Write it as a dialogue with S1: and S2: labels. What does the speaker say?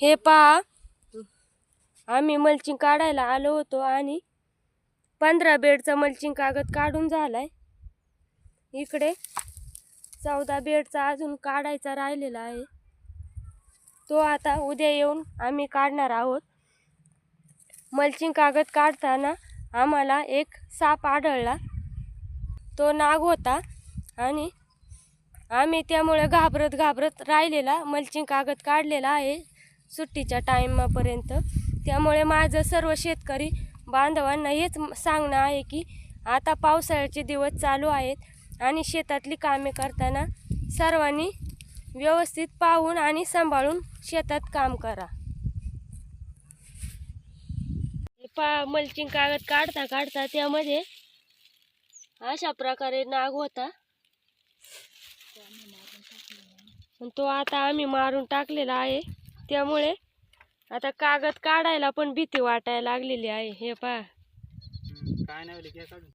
S1: हे पहा. आम्ही मल्चिंग काढायला आलो होतो आणि पंधरा बेडचा मल्चिंग कागद काढून झालाय. इकडे चौदा बेडचा अजून काढायचा राहिलेला आहे. तो आता उद्या येऊन आम्ही काढणार आहोत. मल्चिंग कागद काढताना आम्हाला एक साप आढळला. तो नाग होता आणि आम्ही त्यामुळे घाबरत घाबरत राहिलेला मल्चिंग कागद काढलेला आहे. सुट्टीच्या टाईमापर्यंत. त्यामुळे माझं सर्व शेतकरी बांधवांना हेच सांगणं आहे की आता पावसाळ्याचे दिवस चालू आहेत आणि शेतातली कामे करताना सर्वांनी व्यवस्थित पाहून आणि सांभाळून शेतात काम करा. पा मल्चिंग कागद काढता काढता त्यामध्ये अशा प्रकारे नाग होता. पण तो आता आम्ही मारून टाकलेला आहे. त्यामुळे आता कागद काढायला पण भीती वाटायला लागलेली आहे हे पहा.
S2: काय नाही